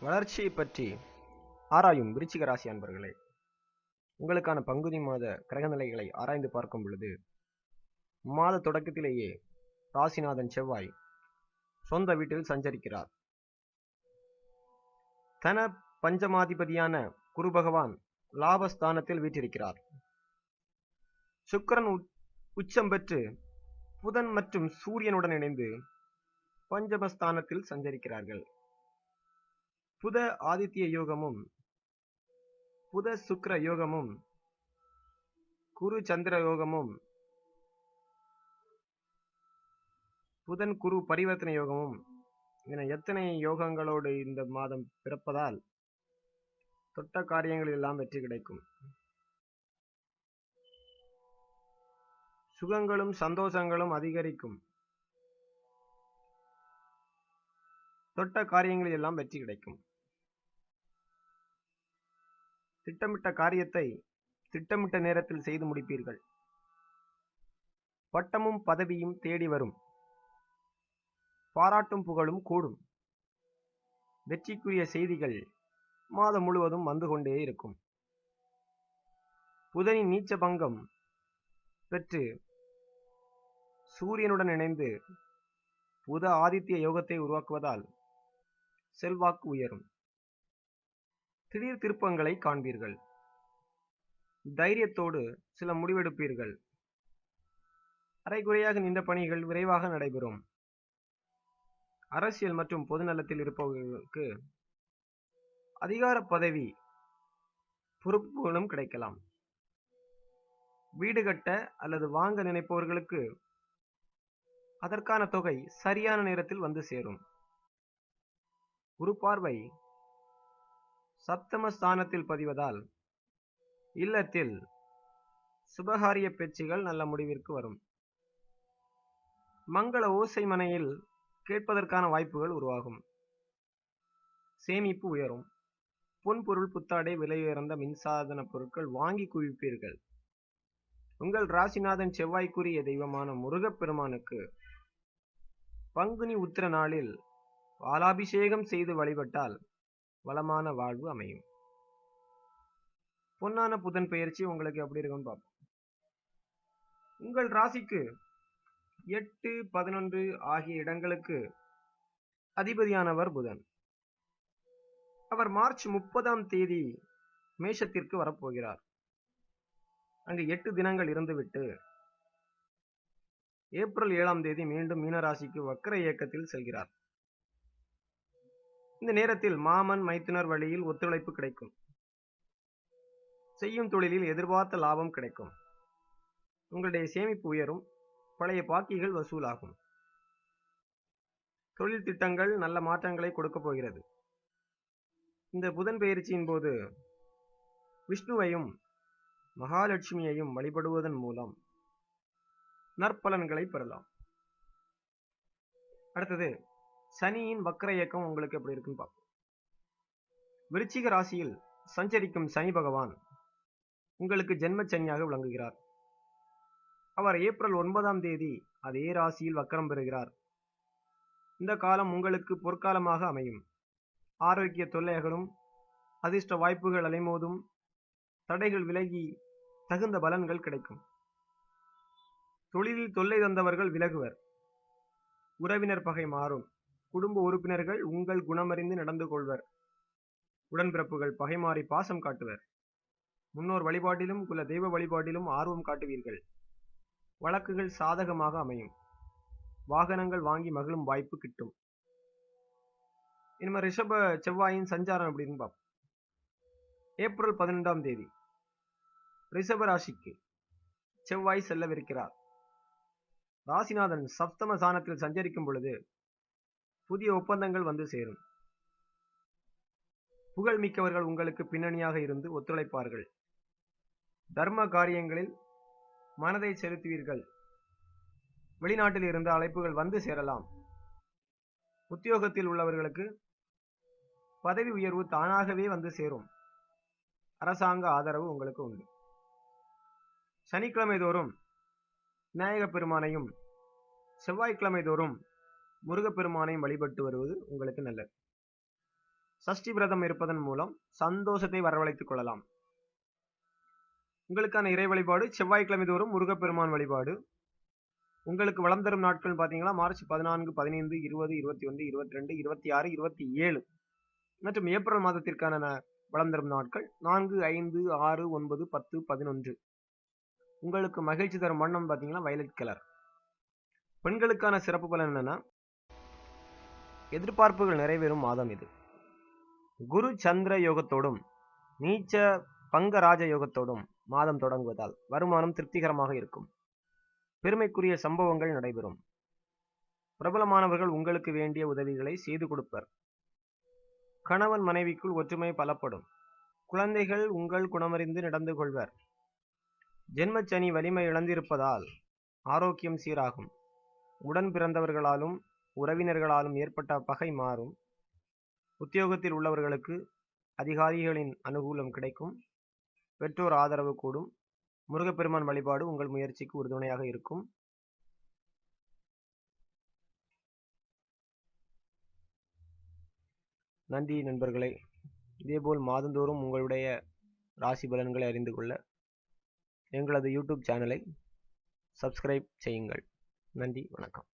வளர்ச்சியை பற்றி ஆராயும் விருச்சிக ராசி அன்பர்களே உங்களுக்கான பங்குனி மாத கிரகநிலைகளை ஆராய்ந்து பார்க்கும் பொழுது மாத தொடக்கத்திலேயே ராசிநாதன் செவ்வாய் சொந்த வீட்டில் சஞ்சரிக்கிறார். தன பஞ்சமாதிபதியான குரு பகவான் லாபஸ்தானத்தில் வீற்றிருக்கிறார். சுக்கிரன் உச்சம் பெற்று புதன் மற்றும் சூரியனுடன் இணைந்து பஞ்சமஸ்தானத்தில் சஞ்சரிக்கிறார்கள். புத ஆதித்ய யோகமும் புத சுக்ர யோகமும் குரு சந்திர யோகமும் புதன் குரு பரிவர்த்தனை யோகமும் என எத்தனை யோகங்களோடு இந்த மாதம் பிறப்பதால் தொட்ட காரியங்கள் எல்லாம் வெற்றி கிடைக்கும். சுகங்களும் சந்தோஷங்களும் அதிகரிக்கும். தொட்ட காரியங்களில் எல்லாம் வெற்றி கிடைக்கும். திட்டமிட்ட காரியத்தை திட்டமிட்ட நேரத்தில் செய்து முடிப்பீர்கள். பட்டமும் பதவியும் தேடி வரும். பாராட்டும் புகழும் கூடும். வெற்றிக்குரிய செய்திகள் மாதம் முழுவதும் வந்து கொண்டே இருக்கும். புதனின் நீச்ச பங்கம் பெற்று சூரியனுடன் இணைந்து புத ஆதித்ய யோகத்தை உருவாக்குவதால் செல்வாக்கு உயரும். திடீர் திருப்பங்களை காண்பீர்கள். தைரியத்தோடு சில முடிவெடுப்பீர்கள். அரைகுறையாக நின்ற பணிகள் விரைவாக நடைபெறும். அரசியல் மற்றும் பொதுநலத்தில் இருப்பவர்களுக்கு அதிகார பதவி பொறுப்புகளும் கிடைக்கலாம். வீடு கட்ட அல்லது வாங்க நினைப்பவர்களுக்கு அதற்கான தொகை சரியான நேரத்தில் வந்து சேரும். குரு பார்வை சப்தம ஸ்தானத்தில் பதிவதால் இல்லத்தில் சுபகாரிய பேச்சுகள் நல்ல முடிவிற்கு வரும். மங்கள ஓசை மனையில் கேட்பதற்கான வாய்ப்புகள் உருவாகும். சேமிப்பு உயரும். பொன்பொருள் புத்தாடை விலையுயர்ந்த மின்சாதன பொருட்கள் வாங்கி குவிப்பீர்கள். உங்கள் ராசிநாதன் செவ்வாய்க்குரிய தெய்வமான முருகப்பெருமானுக்கு பங்குனி உத்திர நாளில் பாலாபிஷேகம் செய்து வழிபட்டால் வளமான வாழ்வு அமையும். பொன்னான புதன் பெயர்ச்சி உங்களுக்கு எப்படி இருக்கும்னு பார்ப்போம். உங்கள் ராசிக்கு எட்டு பதினொன்று ஆகிய இடங்களுக்கு அதிபதியானவர் புதன். அவர் மார்ச் முப்பதாம் தேதி மேஷத்திற்கு வரப்போகிறார். அங்கு எட்டு தினங்கள் இருந்துவிட்டு ஏப்ரல் ஏழாம் தேதி மீண்டும் மீனராசிக்கு வக்கர இயக்கத்தில் செல்கிறார். இந்த நேரத்தில் மாமன் மைத்துனர் வழியில் ஒத்துழைப்பு கிடைக்கும். செய்யும் தொழிலில் எதிர்பார்த்த லாபம் கிடைக்கும். உங்களுடைய சேமிப்பு உயரும். பழைய பாக்கிகள் வசூலாகும். தொழில் திட்டங்கள் நல்ல மாற்றங்களை கொடுக்க போகிறது. இந்த புதன் பெயர்ச்சியின் போது விஷ்ணுவையும் மகாலட்சுமியையும் வழிபடுவதன் மூலம் நற்பலன்களை பெறலாம். அடுத்தது சனியின் வக்கர இயக்கம் உங்களுக்கு எப்படி இருக்குன்னு பார்ப்போம். விருச்சிக ராசியில் சஞ்சரிக்கும் சனி பகவான் உங்களுக்கு ஜென்ம சனியாக விளங்குகிறார். அவர் ஏப்ரல் ஒன்பதாம் தேதி அதே ராசியில் வக்கரம் பெறுகிறார். இந்த காலம் உங்களுக்கு பொற்காலமாக அமையும். ஆரோக்கிய தொல்லைகளும் அதிர்ஷ்ட வாய்ப்புகள் அலைமோதும் தடைகள் விலகி தகுந்த பலன்கள் கிடைக்கும். தொழிலில் தொல்லை தந்தவர்கள் விலகுவர். உறவினர் பகை மாறும். குடும்ப உறுப்பினர்கள் உங்கள் குணமறிந்து நடந்து கொள்வர். உடன்பிறப்புகள் பகைமாறி பாசம் காட்டுவர். முன்னோர் வழிபாட்டிலும் குல தெய்வ வழிபாட்டிலும் ஆர்வம் காட்டுவீர்கள். வழக்குகள் சாதகமாக அமையும். வாகனங்கள் வாங்கி மகிழும் வாய்ப்பு கிட்டும். இனிமே ரிஷப செவ்வாயின் சஞ்சாரம் அப்படின்னு பார்ப்போம் ஏப்ரல் பதினெண்டாம் தேதி. ரிஷப ராசிக்கு செவ்வாய் செல்லவிருக்கிறார். ராசிநாதன் சப்தம சாணத்தில் சஞ்சரிக்கும் பொழுது புதிய ஒப்பந்தங்கள் வந்து சேரும். புகழ் மிக்கவர்கள் உங்களுக்கு பின்னணியாக இருந்து ஒத்துழைப்பார்கள். தர்ம காரியங்களில் மனதை செலுத்துவீர்கள். வெளிநாட்டில் இருந்து அழைப்புகள் வந்து சேரலாம். உத்தியோகத்தில் உள்ளவர்களுக்கு பதவி உயர்வு தானாகவே வந்து சேரும். அரசாங்க ஆதரவு உங்களுக்கு உண்டு. சனிக்கிழமை தோறும் விநாயகப் பெருமானையும் செவ்வாய்க்கிழமை தோறும் முருகப்பெருமானையும் வழிபட்டு வருவது உங்களுக்கு நல்லது. சஷ்டி விரதம் இருப்பதன் மூலம் சந்தோஷத்தை வரவழைத்துக் கொள்ளலாம். உங்களுக்கான இறை வழிபாடு செவ்வாய்க்கிழமை தோறும் முருகப்பெருமான் வழிபாடு. உங்களுக்கு வளம் தரும் நாட்கள் பார்த்தீங்கன்னா மார்ச் பதினான்கு பதினைந்து இருபது இருபத்தி ஒன்று இருபத்தி ரெண்டு இருபத்தி ஆறு இருபத்தி ஏழு. மற்றும் ஏப்ரல் மாதத்திற்கான வளம் தரும் நாட்கள் நான்கு ஐந்து ஆறு ஒன்பது பத்து பதினொன்று. உங்களுக்கு மகிழ்ச்சி தரும் வண்ணம் பார்த்தீங்கன்னா வயலட் கலர். பெண்களுக்கான சிறப்பு பலன் என்னன்னா எதிர்பார்ப்புகள் நிறைவேறும் மாதம் இது. குரு சந்திர யோகத்தோடும் நீச்ச பங்கராஜ யோகத்தோடும் மாதம் தொடங்குவதால் வருமானம் திருப்திகரமாக இருக்கும். பெருமைக்குரிய சம்பவங்கள் நடைபெறும். பிரபலமானவர்கள் உங்களுக்கு வேண்டிய உதவிகளை செய்து கொடுப்பர். கணவன் மனைவிக்குள் ஒற்றுமை பலப்படும். குழந்தைகள் உங்கள் குணமறிந்து நடந்து கொள்வர். ஜென்மச்சனி வலிமை இழந்திருப்பதால் ஆரோக்கியம் சீராகும். உடன் பிறந்தவர்களாலும் உறவினர்களாலும் ஏற்பட்ட பகை மாறும். உத்தியோகத்தில் உள்ளவர்களுக்கு அதிகாரிகளின் அனுகூலம் கிடைக்கும். பெற்றோர் ஆதரவு கூடும். முருகப்பெருமான் வழிபாடு உங்கள் முயற்சிக்கு உறுதுணையாக இருக்கும். நன்றி நண்பர்களே. இதேபோல் மாதந்தோறும் உங்களுடைய ராசி பலன்களை அறிந்து கொள்ள எங்களது யூடியூப் சேனலை சப்ஸ்கிரைப் செய்யுங்கள். நன்றி வணக்கம்.